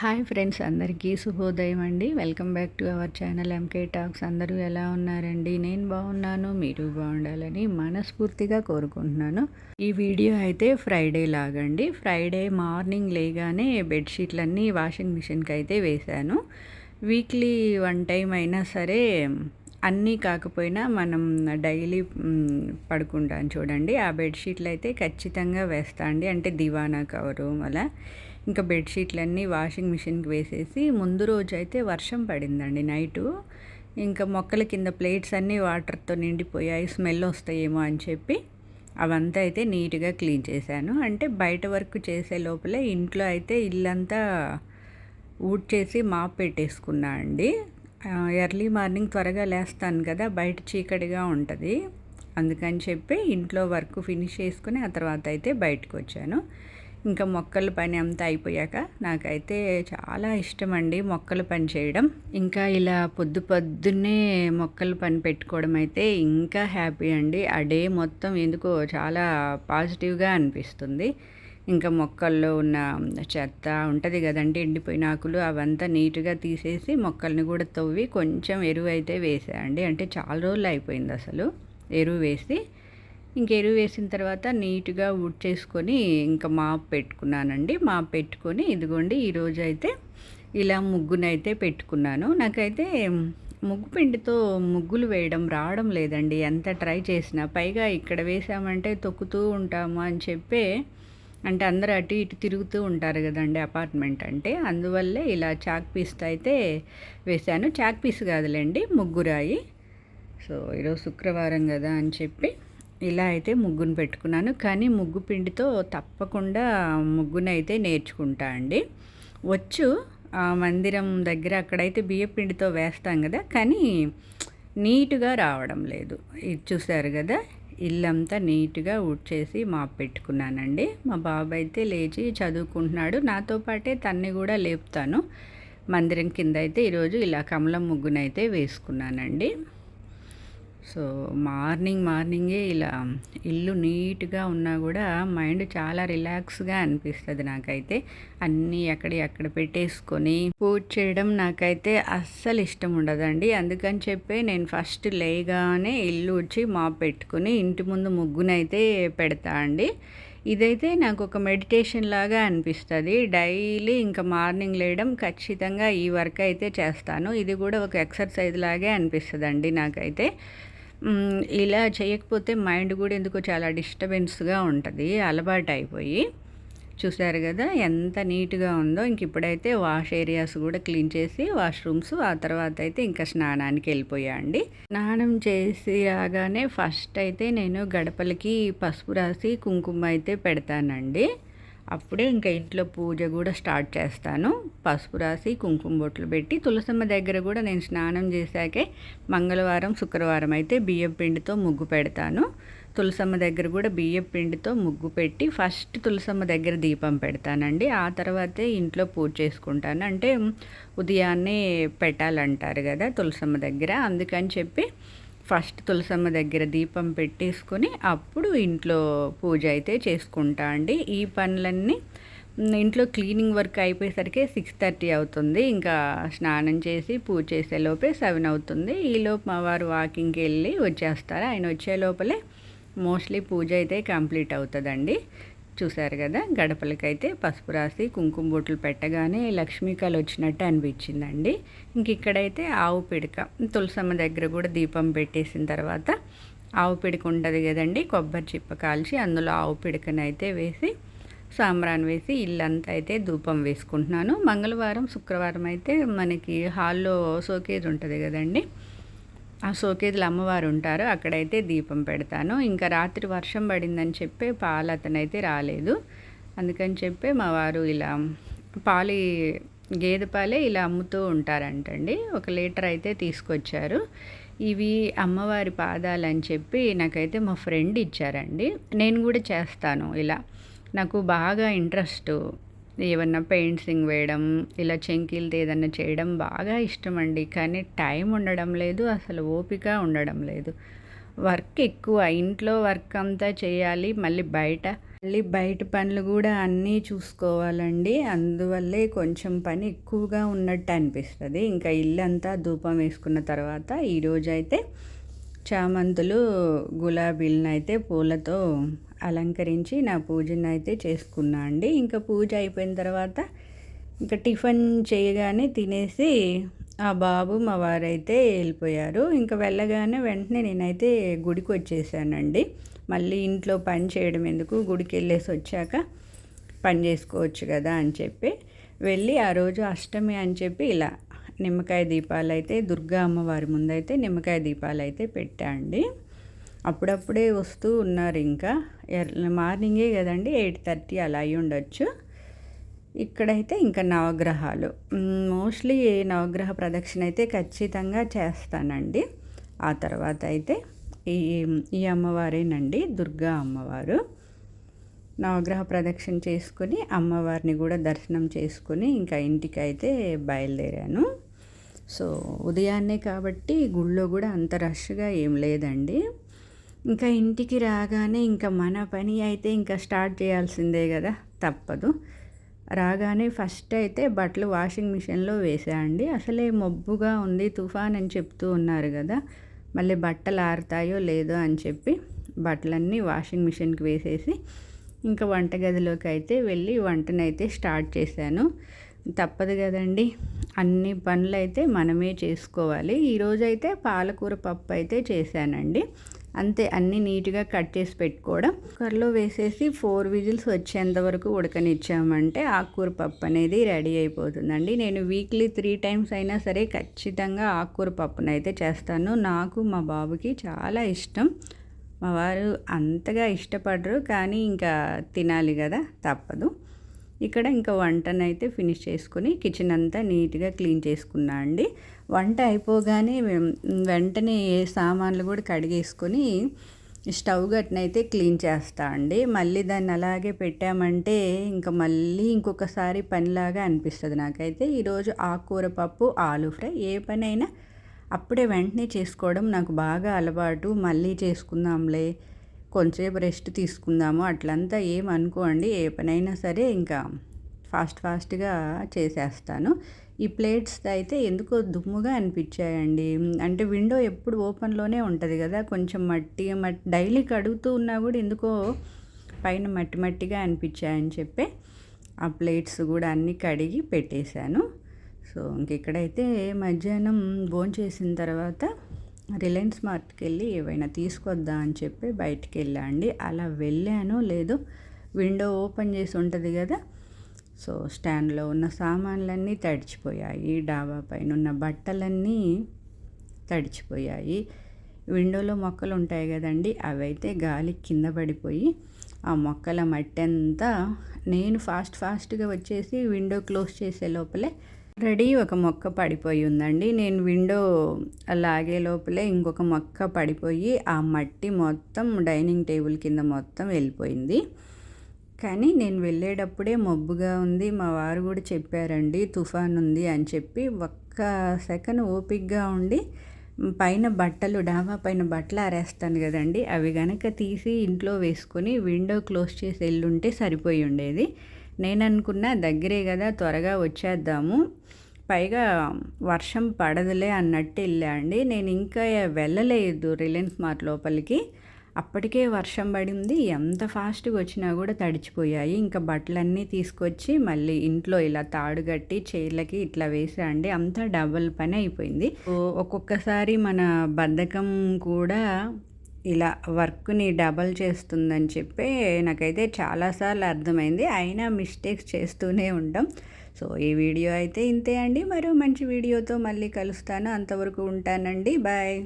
Hi friends అందరికీ శుభోదయం అండి. Welcome back to our channel MK talks అందరూ ఎలా ఉన్నారండి? నేను బాగున్నాను మీరు బాగుండాలని మనస్ఫూర్తిగా కోరుకుంటున్నాను. ఈ వీడియో అయితే ఫ్రైడే లాగండి. ఫ్రైడే మార్నింగ్ లేగానే బెడ్షీట్లన్నీ వాషింగ్ మిషన్కి అయితే వేశాను. వీక్లీ వన్ టైం అయినా సరే అన్నీ కాకపోయినా మనం డైలీ పడుకుంటాం చూడండి. ఆ బెడ్షీట్లు అయితే ఖచ్చితంగా వేస్తా అండి. అంటే దివానా కవరు అలా. ఇంకా బెడ్షీట్లన్నీ వాషింగ్ మిషన్కి వేసేసి ముందు రోజు అయితే వర్షం పడిందండి నైటు. ఇంకా మొక్కల కింద ప్లేట్స్ అన్నీ వాటర్తో నిండిపోయాయి స్మెల్ వస్తాయేమో అని చెప్పి అవంతా అయితే నీట్గా క్లీన్ చేశాను. అంటే బయట వర్క్ చేసే లోపలే ఇంట్లో అయితే ఇల్లంతా ఊడ్ చేసి మాప్ పెట్టేసుకున్నా అండి. ఎర్లీ మార్నింగ్ త్వరగా లేస్తాను కదా బయట చీకటిగా ఉంటుంది. అందుకని చెప్పి ఇంట్లో వర్క్ ఫినిష్ చేసుకుని ఆ తర్వాత అయితే బయటకు వచ్చాను ఇంకా మొక్కల పని అంతా అయిపోయాక నాకైతే చాలా ఇష్టం అండి మొక్కల పని చేయడం. ఇంకా ఇలా పొద్దు పొద్దున్నే మొక్కల పని పెట్టుకోవడం అయితే ఇంకా హ్యాపీ అండి. ఆ డే మొత్తం ఎందుకో చాలా పాజిటివ్గా అనిపిస్తుంది. ఇంకా మొక్కల్లో ఉన్న చెత్త ఉంటుంది కదండి ఎండిపోయిన ఆకులు అవంతా నీట్గా తీసేసి మొక్కల్ని కూడా తవ్వి కొంచెం ఎరువు అయితే వేసాయండి అంటే చాలా రోజులు అయిపోయింది అసలు ఎరువు వేసి. ఇంక ఎరువు వేసిన తర్వాత నీట్గా చేసుకొని ఇంకా మాప్ పెట్టుకున్నానండి. మాప్ పెట్టుకొని ఇదిగోండి ఈరోజు అయితే ఇలా ముగ్గునైతే పెట్టుకున్నాను. నాకైతే ముగ్గు పిండితో ముగ్గులు వేయడం రావడం లేదండి. ఎంత ట్రై చేసినా పైగా ఇక్కడ వేసామంటే తొక్కుతూ ఉంటాము అని చెప్పే అంటే అందరు అటు ఇటు తిరుగుతూ ఉంటారు కదండి అపార్ట్మెంట్ అంటే. అందువల్లే ఇలా చాక్ పీస్తో అయితే వేశాను చాక్ పీస్ కాదులేండి ముగ్గురాయి. సో ఈరోజు శుక్రవారం కదా అని చెప్పి ఇలా అయితే ముగ్గును పెట్టుకున్నాను. కానీ ముగ్గు పిండితో తప్పకుండా ముగ్గునైతే నేర్చుకుంటా అండి. వచ్చు మందిరం దగ్గర అక్కడైతే బియ్య పిండితో వేస్తాం కదా కానీ నీట్గా రావడం లేదు. ఇది చూసారు కదా ఇల్లంతా నీట్గా ఉడ్చేసి మాప్ పెట్టుకున్నానండి. మా బాబు అయితే లేచి చదువుకుంటున్నాడు. నాతో పాటే తన్ని కూడా లేపుతాను. మందిరం కింద అయితే ఈరోజు ఇలా కమలం ముగ్గునైతే వేసుకున్నానండి. సో మార్నింగ్ మార్నింగే ఇలా ఇల్లు నీట్గా ఉన్నా కూడా మైండ్ చాలా రిలాక్స్గా అనిపిస్తుంది నాకైతే. అన్నీ ఎక్కడ ఎక్కడ పెట్టేసుకొని పూజ చేయడం నాకైతే అస్సలు ఇష్టం ఉండదండి. అందుకని చెప్పి నేను ఫస్ట్ లేగానే ఇల్లు వచ్చి మా పెట్టుకుని ఇంటి ముందు ముగ్గునైతే పెడతా అండి. ఇదైతే నాకు ఒక మెడిటేషన్ లాగా అనిపిస్తుంది. డైలీ ఇంకా మార్నింగ్ లేయడం ఖచ్చితంగా ఈ వర్క్ అయితే చేస్తాను. ఇది కూడా ఒక ఎక్సర్సైజ్ లాగే అనిపిస్తుంది అండి నాకైతే. ఇలా చేయకపోతే మైండ్ కూడా ఎందుకో చాలా డిస్టర్బెన్స్గా ఉంటుంది అలవాటు అయిపోయి చూసారు కదా ఎంత నీట్గా ఉందో. ఇంక ఇప్పుడైతే వాష్ ఏరియాస్ కూడా క్లీన్ చేసి వాష్రూమ్స్ ఆ తర్వాత అయితే ఇంకా స్నానానికి వెళ్ళిపోయా అండి. స్నానం చేసి రాగానే ఫస్ట్ అయితే నేను గడపలకి పసుపు రాసి కుంకుమ అయితే పెడతానండి. అప్పుడే ఇంకా ఇంట్లో పూజ కూడా స్టార్ట్ చేస్తాను. పసుపు రాసి కుంకుమ బొట్లు పెట్టి తులసమ్మ దగ్గర కూడా నేను స్నానం చేశాకే మంగళవారం శుక్రవారం అయితే బియ్యం పిండితో ముగ్గు పెడతాను. తులసమ్మ దగ్గర కూడా బియ్యం పిండితో ముగ్గు పెట్టి ఫస్ట్ తులసమ్మ దగ్గర దీపం పెడతానండి. ఆ తర్వాతే ఇంట్లో పూజ చేసుకుంటాను. అంటే ఉదయాన్నే పెట్టాలంటారు కదా తులసమ్మ దగ్గర. అందుకని చెప్పి ఫస్ట్ తులసమ్మ దగ్గర దీపం పెట్టేసుకొని అప్పుడు ఇంట్లో పూజ అయితే చేసుకుంటా అండి. ఈ పనులన్నీ ఇంట్లో క్లీనింగ్ వర్క్ అయిపోయేసరికి సిక్స్ థర్టీ అవుతుంది. ఇంకా స్నానం చేసి పూజ చేసే లోపే సెవెన్ అవుతుంది. ఈలోపు మా వారు వాకింగ్కి వెళ్ళి వచ్చేస్తారు. ఆయన వచ్చే లోపలే మోస్ట్లీ పూజ అయితే కంప్లీట్ అవుతుందండి. చూశారు కదా గడపలకైతే పసుపు రాసి కుంకుమ బొట్లు పెట్టగానే లక్ష్మీకాలు వచ్చినట్టు అనిపించిందండి. ఇంక ఇక్కడైతే ఆవు పిడక తులసమ్మ దగ్గర కూడా దీపం పెట్టేసిన తర్వాత ఆవు పిడక ఉంటుంది కదండి కొబ్బరి చిప్ప కాల్చి అందులో ఆవు పిడకనైతే వేసి సాంబ్రాన్ వేసి ఇల్లంతా అయితే ధూపం వేసుకుంటున్నాను. మంగళవారం శుక్రవారం అయితే మనకి హాల్లో సోకేజ్ ఉంటుంది కదండి ఆ సోకేజ్లు అమ్మవారు ఉంటారు. అక్కడైతే దీపం పెడతాను. ఇంకా రాత్రి వర్షం పడిందని చెప్పి పాలు అతనైతే రాలేదు. అందుకని చెప్పి మా వారు ఇలా పాలు గేదె పాలే ఇలా అమ్ముతూ ఉంటారంటండి. ఒక లీటర్ అయితే తీసుకొచ్చారు. ఇవి అమ్మవారి పాదాలు అని చెప్పి నాకైతే మా ఫ్రెండ్ ఇచ్చారండి. నేను కూడా చేస్తాను ఇలా. నాకు బాగా ఇంట్రెస్ట్ ఏమన్నా పెయింట్సింగ్ వేయడం ఇలా చెంకీలతో ఏదన్నా చేయడం బాగా ఇష్టం అండి కానీ టైం ఉండడం లేదు అసలు ఓపిక ఉండడం లేదు. వర్క్ ఎక్కువ ఇంట్లో వర్క్ అంతా చేయాలి మళ్ళీ బయట మళ్ళీ బయట పనులు కూడా అన్నీ చూసుకోవాలండి. అందువల్లే కొంచెం పని ఎక్కువగా ఉన్నట్టు అనిపిస్తుంది. ఇంకా ఇల్లంతా ధూపం వేసుకున్న తర్వాత ఈరోజైతే చామంతులు గులాబీలను అయితే పూలతో అలంకరించి నా పూజను అయితే చేసుకున్నా అండి. ఇంకా పూజ అయిపోయిన తర్వాత ఇంకా టిఫిన్ చేయగానే తినేసి ఆ బాబు మా వారైతే వెళ్ళిపోయారు. ఇంకా వెళ్ళగానే వెంటనే నేనైతే గుడికి వచ్చేసానండి. మళ్ళీ ఇంట్లో పని చేయడం ఎందుకు? గుడికి వెళ్ళేసి వచ్చాక పని చేసుకోవచ్చు కదా అని చెప్పి వెళ్ళి ఆ రోజు అష్టమి అని చెప్పి ఇలా నిమ్మకాయ దీపాలు అయితే దుర్గా అమ్మవారి ముందైతే నిమ్మకాయ దీపాలు అయితే పెట్టా అండి. అప్పుడప్పుడే వస్తూ ఉన్నారు ఇంకా. మార్నింగే కదండి ఎయిట్ థర్టీ అలా అయి ఉండొచ్చు. ఇక్కడైతే ఇంకా నవగ్రహాలు. మోస్ట్లీ నవగ్రహ ప్రదక్షిణ అయితే ఖచ్చితంగా చేస్తానండి. ఆ తర్వాత అయితే ఈ ఈ అమ్మవారేనండి దుర్గా అమ్మవారు. నవగ్రహ ప్రదక్షిణ చేసుకుని అమ్మవారిని కూడా దర్శనం చేసుకుని ఇంకా ఇంటికి అయితే బయలుదేరాను. సో ఉదయాన్నే కాబట్టి గుళ్ళో కూడా అంత రష్గా ఏం లేదండి. ఇంకా ఇంటికి రాగానే ఇంకా మన పని అయితే ఇంకా స్టార్ట్ చేయాల్సిందే కదా? తప్పదు. రాగానే ఫస్ట్ అయితే బట్టలు వాషింగ్ మిషన్లో వేసేయండి అసలే మబ్బుగా ఉంది తుఫాన్ అని చెప్తూ ఉన్నారు కదా. మళ్ళీ బట్టలు ఆరుతాయో లేదో అని చెప్పి బట్టలన్నీ వాషింగ్ మిషన్కి వేసేసి ఇంకా వంటగదిలోకి అయితే వెళ్ళి వంటనైతే స్టార్ట్ చేశాను. తప్పదు కదండి. అన్ని పనులు అయితే మనమే చేసుకోవాలి. ఈరోజైతే పాలకూర పప్పు అయితే చేశానండి. అంతే అన్నీ నీట్గా కట్ చేసి పెట్టుకోవడం. కుక్కర్లో వేసేసి ఫోర్ విజిల్స్ వచ్చేంత వరకు ఉడకనిచ్చామంటే ఆకుకూర పప్పు అనేది రెడీ అయిపోతుందండి. నేను వీక్లీ త్రీ టైమ్స్ అయినా సరే ఖచ్చితంగా ఆకుకూర పప్పునైతే అయితే చేస్తాను. నాకు మా బాబుకి చాలా ఇష్టం. మా వారు అంతగా ఇష్టపడరు కానీ ఇంకా తినాలి కదా తప్పదు. ఇక్కడ ఇంకా వంటనైతే ఫినిష్ చేసుకుని కిచెన్ అంతా నీట్గా క్లీన్ చేసుకున్నా అండి. వంట అయిపోగానే వెంటనే ఏ సామాన్లు కూడా కడిగేసుకొని స్టవ్ గట్నైతే క్లీన్ చేస్తా అండి. మళ్ళీ దాన్ని అలాగే పెట్టామంటే ఇంకా మళ్ళీ ఇంకొకసారి పనిలాగా అనిపిస్తుంది నాకైతే. ఈరోజు ఆకుకూర పప్పు ఆలు ఫ్రై ఏ పనైనా అప్పుడే వెంటనే చేసుకోవడం నాకు బాగా అలవాటు. మళ్ళీ చేసుకుందాంలే కొంచెంసేపు రెస్ట్ తీసుకుందాము అట్లంతా ఏమనుకోండి ఏ పనైనా సరే ఇంకా ఫాస్ట్ ఫాస్ట్గా చేసేస్తాను. ఈ ప్లేట్స్ అయితే ఎందుకో దుమ్ముగా అనిపించాయండి. అంటే విండో ఎప్పుడు ఓపెన్లోనే ఉంటుంది కదా కొంచెం మట్టి మట్టి డైలీ కడుగుతూ ఉన్నా కూడా ఎందుకో పైన మట్టి మట్టిగా అనిపించాయని చెప్పి ఆ ప్లేట్స్ కూడా అన్నీ కడిగి పెట్టేశాను. సో ఇంక ఇక్కడైతే మధ్యాహ్నం భోంచేసిన తర్వాత రిలయన్స్ మార్ట్కి వెళ్ళి ఏవైనా తీసుకొద్దా అని చెప్పి బయటికి వెళ్ళా అండి. అలా వెళ్ళాను లేదు విండో ఓపెన్ చేసి ఉంటుంది కదా. సో స్టాండ్లో ఉన్న సామాన్లన్నీ తడిచిపోయాయి. డాబా పైన ఉన్న బట్టలన్నీ తడిచిపోయాయి. విండోలో మొక్కలు ఉంటాయి కదండి అవైతే గాలి కింద పడిపోయి ఆ మొక్కల మట్టి అంతా నేను ఫాస్ట్ ఫాస్ట్గా వచ్చేసి విండో క్లోజ్ చేసే లోపలే రెడీ ఒక మొక్క పడిపోయి ఉందండి. నేను విండో లాగే లోపలే ఇంకొక మొక్క పడిపోయి ఆ మట్టి మొత్తం డైనింగ్ టేబుల్ కింద మొత్తం వెళ్ళిపోయింది. కానీ నేను వెళ్ళేటప్పుడే మబ్బుగా ఉంది. మా వారు కూడా చెప్పారండి తుఫాన్ ఉంది అని చెప్పి ఒక్క సెకండ్ ఓపిక్గా ఉండి పైన బట్టలు డాబా పైన బట్టలు ఆరేస్తాను కదండి. అవి గనక తీసి ఇంట్లో వేసుకొని విండో క్లోజ్ చేసి వెళ్ళుంటే సరిపోయి ఉండేది. నేను అనుకున్న దగ్గరే కదా త్వరగా వచ్చేద్దాము. పైగా వర్షం పడదులే అన్నట్టు వెళ్ళా అండి. నేను ఇంకా వెళ్ళలేదు రిలయన్స్ మార్ట్ లోపలికి. అప్పటికే వర్షం పడింది ఎంత ఫాస్ట్గా వచ్చినా కూడా తడిచిపోయాయి. ఇంకా బట్టలన్నీ తీసుకొచ్చి మళ్ళీ ఇంట్లో ఇలా తాడు కట్టి చైర్లకి ఇట్లా వేసాండి అంతా డబల్ పని అయిపోయింది. ఒక్కొక్కసారి మన బద్ధకం కూడా ఇలా వర్క్ని డబల్ చేస్తుందని చెప్పి నాకైతే చాలాసార్లు అర్థమైంది. అయినా మిస్టేక్స్ చేస్తూనే ఉంటాం సో ఈ వీడియో అయితే ఇంతే అండి. మరో మంచి వీడియోతో మళ్ళీ కలుస్తాను. అంతవరకు ఉంటానండి. బాయ్.